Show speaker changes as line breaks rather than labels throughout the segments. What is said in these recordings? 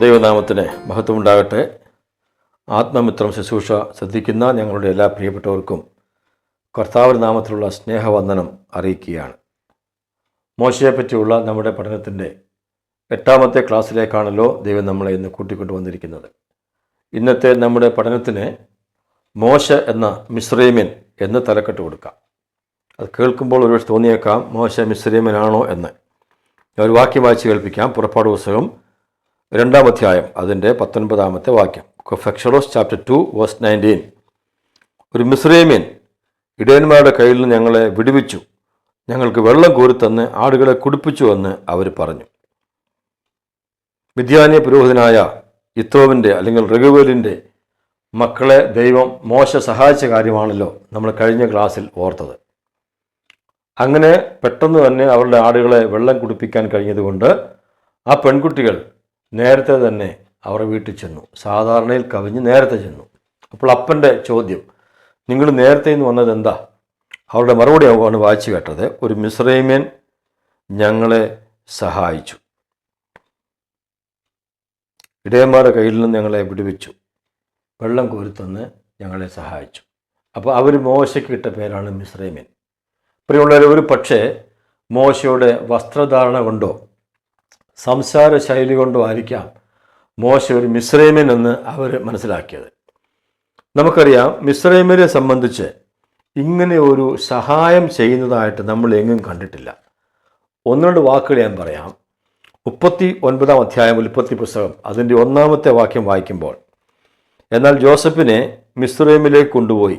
ദൈവനാമത്തിന് മഹത്വമുണ്ടാകട്ടെ. ആത്മമിത്രം ശുശ്രൂഷ ശ്രദ്ധിക്കുന്ന ഞങ്ങളുടെ എല്ലാ പ്രിയപ്പെട്ടവർക്കും കർത്താവ് നാമത്തിലുള്ള സ്നേഹവന്ദനം അറിയിക്കുകയാണ്. മോശയെപ്പറ്റിയുള്ള നമ്മുടെ പഠനത്തിന്റെ എട്ടാമത്തെ ക്ലാസ്സിലേക്കാണല്ലോ ദൈവം നമ്മളെ ഇന്ന് കൂട്ടിക്കൊണ്ടു വന്നിരിക്കുന്നത് ഇന്നത്തെ നമ്മുടെ പഠനത്തിന് മോശ എന്ന മിശ്രീമിൻ എന്ന് തലക്കെട്ട് കൊടുക്കാം. അത് കേൾക്കുമ്പോൾ ഒരുപക്ഷെ തോന്നിയേക്കാം മോശ മിശ്രീമനാണോ എന്ന്. ഞാൻ ഒരു വാക്യം വായിച്ച് കേൾപ്പിക്കാം. പുറപ്പാട് പുസ്തകം രണ്ടാം അധ്യായം അതിന്റെ പത്തൊൻപതാമത്തെ വാക്യം. ഫെക്ഷറോസ് ചാപ്റ്റർ ടു വേഴ്സ് നയന്റീൻ ഒരു മിശ്രീമിൻ ഇടയന്മാരുടെ കയ്യിൽ നിന്ന് ഞങ്ങളെ വിടുവിച്ചു. ഞങ്ങൾക്ക് വെള്ളം കോരിത്തന്ന് ആടുകളെ കുടിപ്പിച്ചു എന്ന് അവർ പറഞ്ഞു. വിദ്യാന്യ പുരോഹിതനായ ഇത്രോവിന്റെ അല്ലെങ്കിൽ റഘുവേലിന്റെ മക്കളെ ദൈവം മോശ സഹായിച്ച കാര്യമാണല്ലോ നമ്മൾ കഴിഞ്ഞ ക്ലാസ്സിൽ ഓർത്തത്. അങ്ങനെ പെട്ടെന്ന് തന്നെ അവരുടെ ആടുകളെ വെള്ളം കുടിപ്പിക്കാൻ കഴിഞ്ഞതുകൊണ്ട് ആ പെൺകുട്ടികൾ നേരത്തെ തന്നെ അവരുടെ വീട്ടിൽ ചെന്നു. സാധാരണയിൽ കവിഞ്ഞ് നേരത്തെ ചെന്നു. അപ്പോൾ അപ്പന്റെ ചോദ്യം നിങ്ങൾ നേരത്തെ നിന്ന് വന്നത് എന്താ? അവരുടെ മറുപടി ആണ് വായിച്ചു കേട്ടത് ഒരു മിശ്രൈമ്യൻ ഞങ്ങളെ സഹായിച്ചു. ഇടയന്മാരുടെ കയ്യിൽ നിന്ന് ഞങ്ങളെ വിടുവിച്ചു. വെള്ളം കോരിത്തന്ന് ഞങ്ങളെ സഹായിച്ചു. അപ്പോൾ അവർ മോശയ്ക്ക് ഇട്ട പേരാണ് മിശ്രൈമിൻ പ്രിയമുള്ളവർ ഒരു പക്ഷേ മോശയുടെ വസ്ത്രധാരണ കൊണ്ടോ സംസാര ശൈലി കൊണ്ടോ ആയിരിക്കാം മോശ ഒരു മിശ്രൈമിൻ എന്ന് അവർ മനസ്സിലാക്കിയത്. നമുക്കറിയാം മിശ്രൈമിനെ സംബന്ധിച്ച് ഇങ്ങനെ ഒരു സഹായം ചെയ്യുന്നതായിട്ട് നമ്മൾ എങ്ങും കണ്ടിട്ടില്ല. ഒന്ന് രണ്ട് വാക്കുകൾ ഞാൻ പറയാം. മുപ്പത്തി ഒൻപതാം അധ്യായം ഉൽപ്പത്തി പുസ്തകം അതിന്റെ ഒന്നാമത്തെ വാക്യം വായിക്കുമ്പോൾ എന്നാൽ ജോസഫിനെ മിസ്രൈമിലേക്ക് കൊണ്ടുപോയി.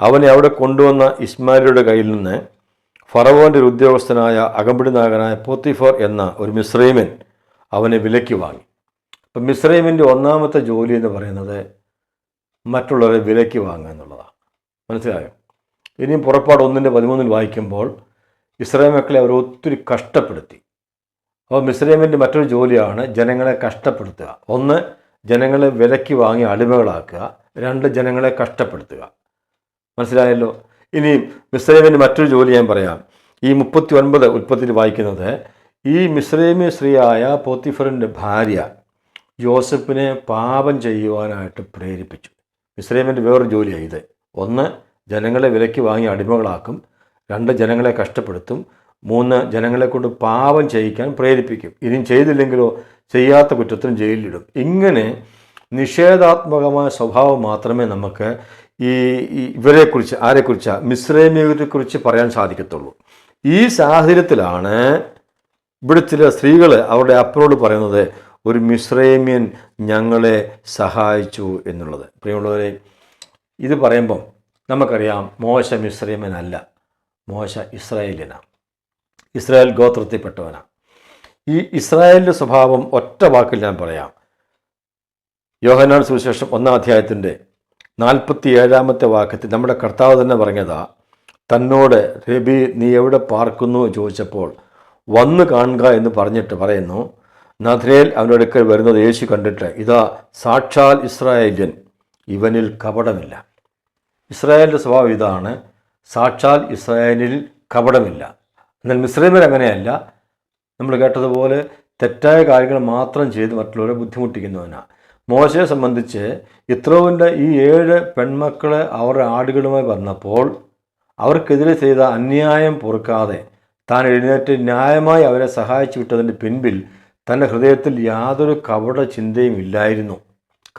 അവനെ അവിടെ കൊണ്ടുവന്ന ഇസ്മായിലിയുടെ കയ്യിൽ നിന്ന് ഫറവോന്റെ ഒരു ഉദ്യോഗസ്ഥനായ അകമ്പടി നായകനായ പോത്തിഫർ എന്ന ഒരു മിസ്രൈമൻ അവനെ വിലയ്ക്ക് വാങ്ങി. അപ്പം മിസ്രൈമിന്റെ ഒന്നാമത്തെ ജോലി എന്ന് പറയുന്നത് മറ്റുള്ളവരെ വിലയ്ക്ക് വാങ്ങുക എന്നുള്ളതാണ്. മനസ്സിലായോ? ഇനിയും പുറപ്പാട് ഒന്നിന്റെ പതിമൂന്നിൽ വായിക്കുമ്പോൾ ഇസ്രായേൽ മക്കളെ അവർ ഒത്തിരി കഷ്ടപ്പെടുത്തി. അപ്പോൾ മിസ്രൈമിന്റെ മറ്റൊരു ജോലിയാണ് ജനങ്ങളെ കഷ്ടപ്പെടുത്തുക. ഒന്ന് ജനങ്ങളെ വിലക്കി വാങ്ങി അടിമകളാക്കുക രണ്ട് ജനങ്ങളെ കഷ്ടപ്പെടുത്തുക. മനസ്സിലായല്ലോ? ഇനി മിസ്രൈമിന്റെ മറ്റൊരു ജോലി ഞാൻ പറയാം. ഈ മുപ്പത്തി ഒൻപത് ഉൽപ്പത്തിൽ വായിക്കുന്നത് ഈ മിസ്രൈമി സ്ത്രീയായ പോത്തിഫറിന്റെ ഭാര്യ ജോസഫിനെ പാപം ചെയ്യുവാനായിട്ട് പ്രേരിപ്പിച്ചു. മിസ്രൈമിന്റെ വേറൊരു ജോലിയാണ് ഇത്. ഒന്ന് ജനങ്ങളെ വിലയ്ക്ക് വാങ്ങി അടിമകളാക്കും രണ്ട് ജനങ്ങളെ കഷ്ടപ്പെടുത്തും മൂന്ന് ജനങ്ങളെ കൊണ്ട് പാപം ചെയ്യിക്കാൻ പ്രേരിപ്പിക്കും. ഇനിയും ചെയ്തില്ലെങ്കിലോ ചെയ്യാത്ത കുറ്റത്തിനും ജയിലിലിടും. ഇങ്ങനെ നിഷേധാത്മകമായ സ്വഭാവം മാത്രമേ നമുക്ക് ഈ ഇവരെക്കുറിച്ച് ആരെക്കുറിച്ച് മിശ്രൈമിയരെക്കുറിച്ച് പറയാൻ സാധിക്കത്തുള്ളൂ. ഈ സാഹചര്യത്തിലാണ് ഇവിടെ ചില സ്ത്രീകൾ അവരുടെ അപ്പനോട് പറയുന്നത് ഒരു മിശ്രേമ്യൻ ഞങ്ങളെ സഹായിച്ചു എന്നുള്ളത്. പ്രിയമുള്ളവരെ ഇത് പറയുമ്പം നമുക്കറിയാം മോശ മിശ്രേമ്യനല്ല മോശ ഇസ്രായേലിനാണ് ഇസ്രായേൽ ഗോത്രത്തിൽപ്പെട്ടവനാണ് ഈ ഇസ്രായേലിന്റെ സ്വഭാവം ഒറ്റ വാക്കിൽ ഞാൻ പറയാം. യോഹനാൻ സുവിശേഷം ഒന്നാം അധ്യായത്തിന്റെ നാൽപ്പത്തി ഏഴാമത്തെ വാക്യത്തിൽ നമ്മുടെ കർത്താവ് തന്നെ പറഞ്ഞതാ തന്നോട് രബി നീ എവിടെ പാർക്കുന്നു? ചോദിച്ചപ്പോൾ വന്ന് കാണുക എന്ന് പറഞ്ഞിട്ട് പറയുന്നു നദ്രേൽ അവന്റെ അടുക്കൽ വരുന്നത് യേശു കണ്ടിട്ട് ഇതാ സാക്ഷാൽ ഇസ്രായേല്യൻ ഇവനിൽ കപടമില്ല. ഇസ്രായേലിന്റെ സ്വഭാവം ഇതാണ് സാക്ഷാൽ ഇസ്രായേലിൽ കപടമില്ല. എന്നാൽ മിശ്രീമർ അങ്ങനെയല്ല. നമ്മൾ കേട്ടതുപോലെ തെറ്റായ കാര്യങ്ങൾ മാത്രം ചെയ്ത് മറ്റുള്ളവരെ ബുദ്ധിമുട്ടിക്കുന്നവനാണ് മോശയെ സംബന്ധിച്ച് ഇത്രോവിന്റെ ഈ ഏഴ് പെൺമക്കളെ അവരുടെ ആടുകളുമായി വന്നപ്പോൾ അവർക്കെതിരെ ചെയ്ത അന്യായം പൊറുക്കാതെ താൻ എഴുന്നേറ്റ് ന്യായമായി അവരെ സഹായിച്ചു വിട്ടതിന്റെ പിൻപിൽ തന്റെ ഹൃദയത്തിൽ യാതൊരു കപട ചിന്തയും ഇല്ലായിരുന്നു.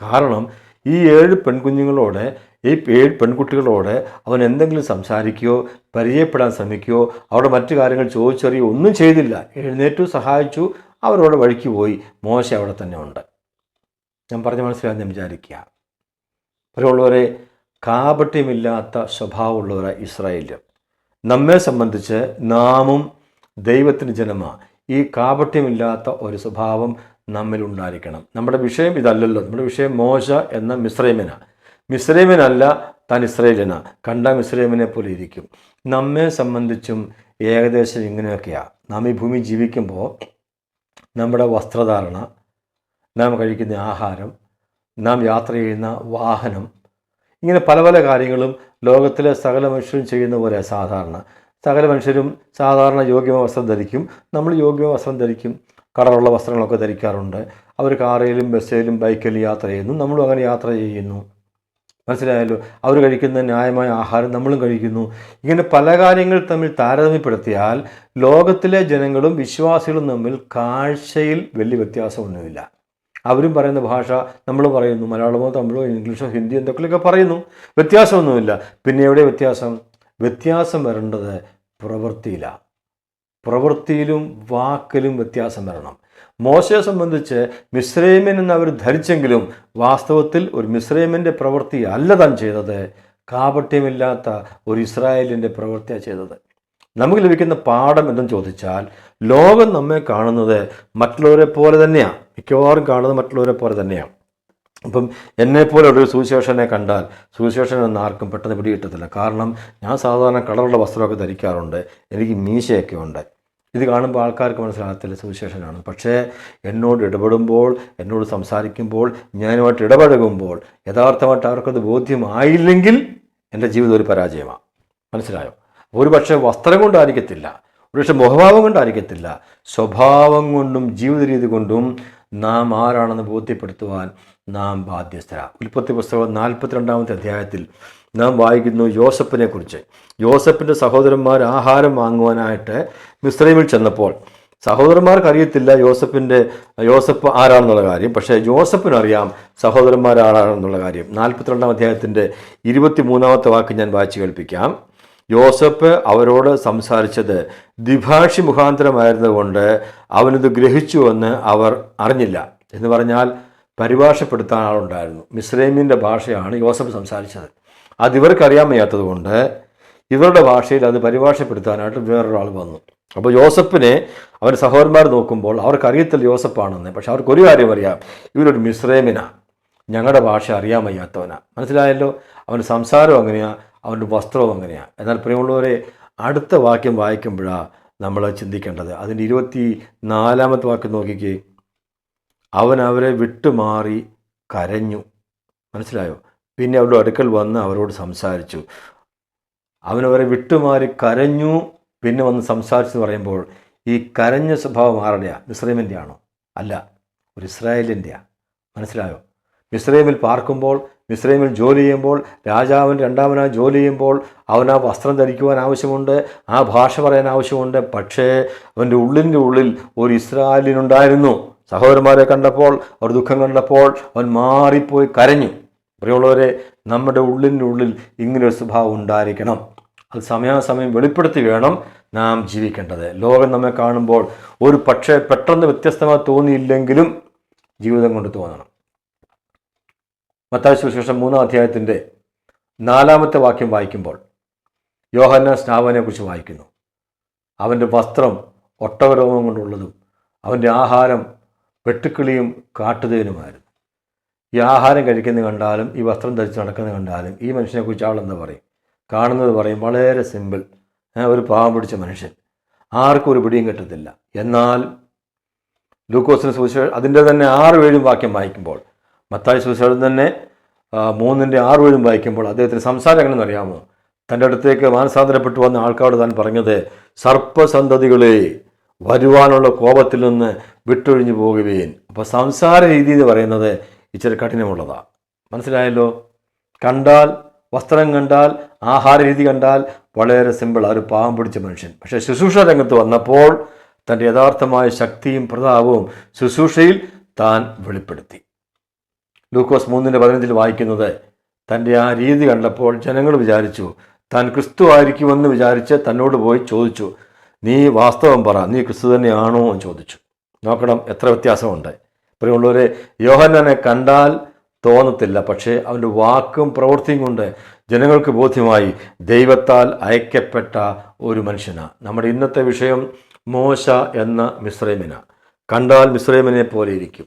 കാരണം ഈ ഏഴ് പെൺകുഞ്ഞുങ്ങളോട് ഈ ഏഴ് പെൺകുട്ടികളോട് അവൻ എന്തെങ്കിലും സംസാരിക്കുകയോ പരിചയപ്പെടാൻ ശ്രമിക്കുകയോ അവിടെ മറ്റു കാര്യങ്ങൾ ചോദിച്ചറിയോ ഒന്നും ചെയ്തില്ല. എഴുന്നേറ്റു സഹായിച്ചു അവരോട് വഴിക്ക് പോയി. മോശ അവിടെ തന്നെ ഉണ്ട്. ഞാൻ പറഞ്ഞ മനസ്സിലാകുന്ന വിചാരിക്കുക. അവരുള്ളവരെ കാപട്യമില്ലാത്ത സ്വഭാവമുള്ളവരാണ് ഇസ്രായേൽ നമ്മെ സംബന്ധിച്ച് നാമും ദൈവത്തിന് ജനമാണ് ഈ കാപട്യമില്ലാത്ത ഒരു സ്വഭാവം നമ്മിലുണ്ടായിരിക്കണം. നമ്മുടെ വിഷയം ഇതല്ലല്ലോ. നമ്മുടെ വിഷയം മോശ എന്ന മിശ്രൈമനാണ് മിശ്രൈമനല്ല താൻ ഇസ്രയേലിന. കണ്ട മിസ്രൈമിനെ പോലെ ഇരിക്കും. നമ്മെ സംബന്ധിച്ചും ഏകദേശം ഇങ്ങനെയൊക്കെയാണ് നാം ഈ ഭൂമി ജീവിക്കുമ്പോൾ നമ്മുടെ വസ്ത്രധാരണ നാം കഴിക്കുന്ന ആഹാരം നാം യാത്ര ചെയ്യുന്ന വാഹനം ഇങ്ങനെ പല പല കാര്യങ്ങളും ലോകത്തിലെ സകല മനുഷ്യരും ചെയ്യുന്ന പോലെ സാധാരണ. സകല മനുഷ്യരും സാധാരണ യോഗ്യമായ വസ്ത്രം ധരിക്കും. നമ്മൾ യോഗ്യമായ വസ്ത്രം ധരിക്കും. കളറുള്ള വസ്ത്രങ്ങളൊക്കെ ധരിക്കാറുണ്ട്. അവർ കാറിലും ബസ്സിലും ബൈക്കിലും യാത്ര ചെയ്യുന്നു. നമ്മളും അങ്ങനെ യാത്ര ചെയ്യുന്നു. മനസ്സിലായല്ലോ? അവർ കഴിക്കുന്ന ന്യായമായ ആഹാരം നമ്മളും കഴിക്കുന്നു. ഇങ്ങനെ പല കാര്യങ്ങൾ തമ്മിൽ താരതമ്യപ്പെടുത്തിയാൽ ലോകത്തിലെ ജനങ്ങളും വിശ്വാസികളും തമ്മിൽ കാഴ്ചയിൽ വലിയ വ്യത്യാസമൊന്നുമില്ല. അവരും പറയുന്ന ഭാഷ നമ്മൾ പറയുന്നു. മലയാളമോ തമിഴോ ഇംഗ്ലീഷോ ഹിന്ദി എന്തൊക്കെയൊക്കെ പറയുന്നു. വ്യത്യാസമൊന്നുമില്ല. പിന്നെ എവിടെ വ്യത്യാസം? വ്യത്യാസം വരേണ്ടത് പ്രവൃത്തിയിലാണ് പ്രവൃത്തിയിലും വാക്കിലും വ്യത്യാസം വരണം. മോശയെ സംബന്ധിച്ച് മിശ്രൈമൻ എന്ന് അവർ ധരിച്ചെങ്കിലും വാസ്തവത്തിൽ ഒരു മിശ്രൈമിന്റെ പ്രവൃത്തി അല്ല താൻ ചെയ്തത്. കാപട്യമില്ലാത്ത ഒരു ഇസ്രായേലിന്റെ പ്രവൃത്തിയാണ് ചെയ്തത്. നമുക്ക് ലഭിക്കുന്ന പാഠം എന്തെന്ന് ചോദിച്ചാൽ ലോകം നമ്മെ കാണുന്നത് മറ്റുള്ളവരെ പോലെ തന്നെയാണ് മിക്കവാറും കാണുന്നത് മറ്റുള്ളവരെ പോലെ തന്നെയാണ് അപ്പം എന്നെപ്പോലെ ഒരു സുവിശേഷനെ കണ്ടാൽ സുവിശേഷൻ എന്ന് ആർക്കും പെട്ടെന്ന് പിടികിട്ടത്തില്ല. കാരണം ഞാൻ സാധാരണ കളറുള്ള വസ്ത്രമൊക്കെ ധരിക്കാറുണ്ട്. എനിക്ക് മീശയൊക്കെ ഉണ്ട്. ഇത് കാണുമ്പോൾ ആൾക്കാർക്ക് മനസ്സിലാകത്തില്ല സുവിശേഷനാണ്. പക്ഷേ എന്നോട് ഇടപെടുമ്പോൾ എന്നോട് സംസാരിക്കുമ്പോൾ ഞാനുമായിട്ട് ഇടപഴകുമ്പോൾ യഥാർത്ഥമായിട്ട് അവർക്കത് ബോധ്യമായില്ലെങ്കിൽ എന്റെ ജീവിതം ഒരു പരാജയമാണ്. മനസ്സിലായോ? ഒരു പക്ഷേ വസ്ത്രം കൊണ്ടായിരിക്കത്തില്ല ഒരുപക്ഷെ മുഖഭാവം കൊണ്ടായിരിക്കത്തില്ല സ്വഭാവം കൊണ്ടും ജീവിത രീതി കൊണ്ടും നാം ആരാണെന്ന് ബോധ്യപ്പെടുത്തുവാൻ നാം ബാധ്യസ്ഥരാ. ഉൽപ്പത്തി പുസ്തകം നാൽപ്പത്തിരണ്ടാമത്തെ അധ്യായത്തിൽ നാം വായിക്കുന്നു യോസഫിനെ കുറിച്ച് യോസഫിന്റെ സഹോദരന്മാർ ആഹാരം വാങ്ങുവാനായിട്ട് മിസ്രൈമിൽ ചെന്നപ്പോൾ സഹോദരന്മാർക്ക് അറിയത്തില്ല യോസഫിന്റെ യോസഫ് ആരാണെന്നുള്ള കാര്യം പക്ഷേ യോസഫിനറിയാം സഹോദരന്മാർ ആരാണെന്നുള്ള കാര്യം. നാൽപ്പത്തിരണ്ടാം അധ്യായത്തിന്റെ ഇരുപത്തി മൂന്നാമത്തെ വാക്ക് ഞാൻ വായിച്ചു കേൾപ്പിക്കാം. യോസഫ് അവരോട് സംസാരിച്ചത് ദ്വിഭാഷി മുഖാന്തരമായിരുന്നതുകൊണ്ട് അവനിത് ഗ്രഹിച്ചുവെന്ന് അവർ അറിഞ്ഞില്ല. എന്ന് പറഞ്ഞാൽ പരിഭാഷപ്പെടുത്താൻ ആളുണ്ടായിരുന്നു. മിസ്രൈമിന്റെ ഭാഷയാണ് യോസഫ് സംസാരിച്ചത്. അത് ഇവർക്കറിയാൻ വയ്യാത്തതുകൊണ്ട് ഇവരുടെ ഭാഷയിൽ അത് പരിഭാഷപ്പെടുത്താനായിട്ട് വേറൊരാൾ വന്നു. അപ്പോൾ യോസഫിനെ അവന്റെ സഹോദരന്മാർ നോക്കുമ്പോൾ അവർക്കറിയത്തില്ല യോസഫാണെന്ന്. പക്ഷെ അവർക്കൊരു കാര്യം അറിയാം. ഇവരൊരു മിസ്രൈമിനാണ് ഞങ്ങളുടെ ഭാഷ അറിയാൻ മനസ്സിലായല്ലോ? അവന്റെ സംസാരം അങ്ങനെയാണ് അവന്റെ വസ്ത്രവും അങ്ങനെയാണ് എന്നാൽ പ്രിയമുള്ളവരെ അടുത്ത വാക്യം വായിക്കുമ്പോഴാണ് നമ്മൾ ചിന്തിക്കേണ്ടത്. അതിന്റെ ഇരുപത്തി നാലാമത്തെ വാക്യം നോക്കിക്കേ. അവൻ അവരെ വിട്ടുമാറി കരഞ്ഞു. മനസ്സിലായോ? പിന്നെ അവരുടെ അടുക്കൽ വന്ന് അവരോട് സംസാരിച്ചു. അവനവരെ വിട്ടുമാറി കരഞ്ഞു പിന്നെ വന്ന് സംസാരിച്ചു പറയുമ്പോൾ ഈ കരഞ്ഞ സ്വഭാവം ആരുടെയാ? മിസ്രൈമിന്റെ ആണോ അല്ല ഒരു ഇസ്രായേലിന്റെയാണ് മനസ്സിലായോ? മിസ്രൈമിൽ പാർക്കുമ്പോൾ മിസ്രൈമിൽ ജോലി ചെയ്യുമ്പോൾ രാജാവൻ രണ്ടാമനായി ജോലി ചെയ്യുമ്പോൾ അവനാ വസ്ത്രം ധരിക്കുവാൻ ആവശ്യമുണ്ട് ആ ഭാഷ പറയാൻ ആവശ്യമുണ്ട് പക്ഷേ അവന്റെ ഉള്ളിന്റെ ഉള്ളിൽ ഒരു ഇസ്രായേലിനുണ്ടായിരുന്നു. സഹോദരന്മാരെ കണ്ടപ്പോൾ അവർ ദുഃഖം കണ്ടപ്പോൾ അവൻ മാറിപ്പോയി കരഞ്ഞു. പ്രിയമുള്ളവരെ നമ്മുടെ ഉള്ളിന്റെ ഉള്ളിൽ ഇങ്ങനൊരു സ്വഭാവം ഉണ്ടായിരിക്കണം. അത് സമയാസമയം വെളിപ്പെടുത്തി വേണം നാം ജീവിക്കേണ്ടത്. ലോകം നമ്മെ കാണുമ്പോൾ ഒരു പക്ഷേ പെട്ടെന്ന് വ്യത്യസ്തമായി തോന്നിയില്ലെങ്കിലും ജീവിതം കൊണ്ട് തോന്നണം. മത്തായ സുവിശേഷം മൂന്നാം അധ്യായത്തിന്റെ നാലാമത്തെ വാക്യം വായിക്കുമ്പോൾ യോഹന്ന സ്നാവനെ കുറിച്ച് വായിക്കുന്നു. അവന്റെ വസ്ത്രം ഒട്ടവരോമം കൊണ്ടുള്ളതും അവന്റെ ആഹാരം വെട്ടുക്കിളിയും കാട്ടുതേനുമായിരുന്നു. ഈ ആഹാരം കഴിക്കുന്നത് കണ്ടാലും ഈ വസ്ത്രം ധരിച്ച് നടക്കുന്നത് കണ്ടാലും ഈ മനുഷ്യനെക്കുറിച്ച് ആളെന്താ പറയും? കാണുന്നത് പറയും വളരെ സിമ്പിൾ ഒരു പാവം പിടിച്ച മനുഷ്യൻ. ആർക്കും ഒരു പിടിയും കിട്ടത്തില്ല. എന്നാൽ ലൂക്കോസിന് സുവിശേഷം അതിന്റെ തന്നെ ആറ് ഏഴും വാക്യം വായിക്കുമ്പോൾ മത്തായി സുവിശേഷം തന്നെ മൂന്നിന്റെ ആറ് ഏഴും വായിക്കുമ്പോൾ അദ്ദേഹത്തിന് സംസാരം എങ്ങനെയെന്ന് അറിയാമോ? തന്റെ അടുത്തേക്ക് മാനസാന്തരപ്പെട്ടു വന്ന ആൾക്കാരോട് താൻ പറഞ്ഞത് സർപ്പസന്തതികളെ വരുവാനുള്ള കോപത്തിൽ നിന്ന് വിട്ടൊഴിഞ്ഞു പോകുകയും അപ്പോൾ സംസാര രീതി എന്ന് പറയുന്നത് ഇച്ചിരി കഠിനമുള്ളതാണ് മനസ്സിലായല്ലോ? കണ്ടാൽ വസ്ത്രം കണ്ടാൽ ആഹാര രീതി കണ്ടാൽ വളരെ സിമ്പിൾ ഒരു പാവം പിടിച്ച മനുഷ്യൻ. പക്ഷേ ശുശ്രൂഷ രംഗത്ത് വന്നപ്പോൾ തന്റെ യഥാർത്ഥമായ ശക്തിയും പ്രതാപവും ശുശ്രൂഷയിൽ താൻ വെളിപ്പെടുത്തി. ലൂക്കോസ് മൂന്നിന്റെ പതിനഞ്ചിൽ വായിക്കുന്നത് തന്റെ ആ രീതി കണ്ടപ്പോൾ ജനങ്ങൾ വിചാരിച്ചു താൻ ക്രിസ്തു ആയിരിക്കുമെന്ന് വിചാരിച്ച് തന്നോട് പോയി ചോദിച്ചു. നീ വാസ്തവം പറ നീ ക്രിസ്തു തന്നെയാണോ എന്ന് ചോദിച്ചു. നോക്കണം എത്ര വ്യത്യാസമുണ്ട്. പ്രിയമുള്ളവരെ യോഹന്നാനെ കണ്ടാൽ തോന്നത്തില്ല പക്ഷേ അവന്റെ വാക്കും പ്രവൃത്തിയും കൊണ്ട് ജനങ്ങൾക്ക് ബോധ്യമായി ദൈവത്താൽ അയക്കപ്പെട്ട ഒരു മനുഷ്യനാണ് നമ്മുടെ ഇന്നത്തെ വിഷയം മോശ എന്ന മിശ്രൈമിന കണ്ടാൽ മിശ്രൈമിനെ പോലെ ഇരിക്കും.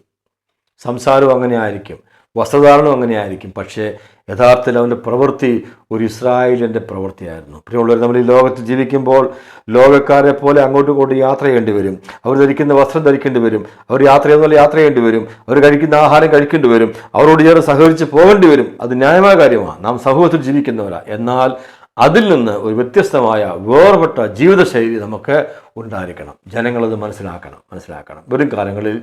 സംസാരവും അങ്ങനെ ആയിരിക്കും. വസ്ത്രധാരണം അങ്ങനെയായിരിക്കും. പക്ഷേ യഥാർത്ഥത്തിൽ അവന്റെ പ്രവൃത്തി ഒരു ഇസ്രായേലിന്റെ പ്രവൃത്തിയായിരുന്നു. പ്രിയമുള്ളവർ നമ്മൾ ഈ ലോകത്ത് ജീവിക്കുമ്പോൾ ലോകക്കാരെ പോലെ അങ്ങോട്ടും ഇങ്ങോട്ടും യാത്ര ചെയ്യേണ്ടി വരും. അവർ ധരിക്കുന്ന വസ്ത്രം ധരിക്കേണ്ടി വരും. അവർ യാത്ര ചെയ്യുന്ന പോലെ യാത്ര ചെയ്യേണ്ടി വരും. അവർ കഴിക്കുന്ന ആഹാരം കഴിക്കേണ്ടി വരും. അവരോട് ചേർന്ന് സഹകരിച്ച് പോകേണ്ടി വരും. അത് ന്യായമായ കാര്യമാണ്. നാം സമൂഹത്തിൽ ജീവിക്കുന്നവരാണ് എന്നാൽ അതിൽ നിന്ന് ഒരു വ്യത്യസ്തമായ വേർപെട്ട ജീവിതശൈലി നമുക്ക് ഉണ്ടായിരിക്കണം. ജനങ്ങളത് മനസ്സിലാക്കണം. മനസ്സിലാക്കണം. വരും കാലങ്ങളിൽ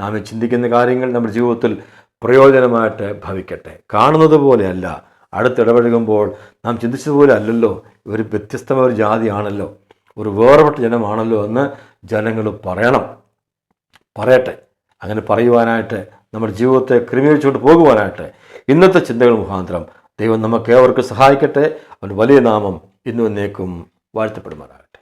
നാം ചിന്തിക്കുന്ന കാര്യങ്ങൾ നമ്മുടെ ജീവിതത്തിൽ പ്രയോജനമായിട്ട് ഭവിക്കട്ടെ. കാണുന്നത് പോലെയല്ല. അടുത്തിടപഴകുമ്പോൾ നാം ചിന്തിച്ചതുപോലെ അല്ലല്ലോ. ഒരു വ്യത്യസ്തമായ ഒരു ജാതിയാണല്ലോ. ഒരു വേർപെട്ട ജനമാണല്ലോ എന്ന് ജനങ്ങൾ പറയണം. പറയട്ടെ. അങ്ങനെ പറയുവാനായിട്ട് നമ്മുടെ ജീവിതത്തെ ക്രമീകരിച്ചുകൊണ്ട് പോകുവാനായിട്ട് ഇന്നത്തെ ചിന്തകൾ മുഖാന്തരം ദൈവം നമുക്ക് ഏവർക്കും സഹായിക്കട്ടെ. അവൻ വലിയ നാമം ഇന്നും എന്നേക്കും വാഴ്ത്തപ്പെടുമാറാകട്ടെ.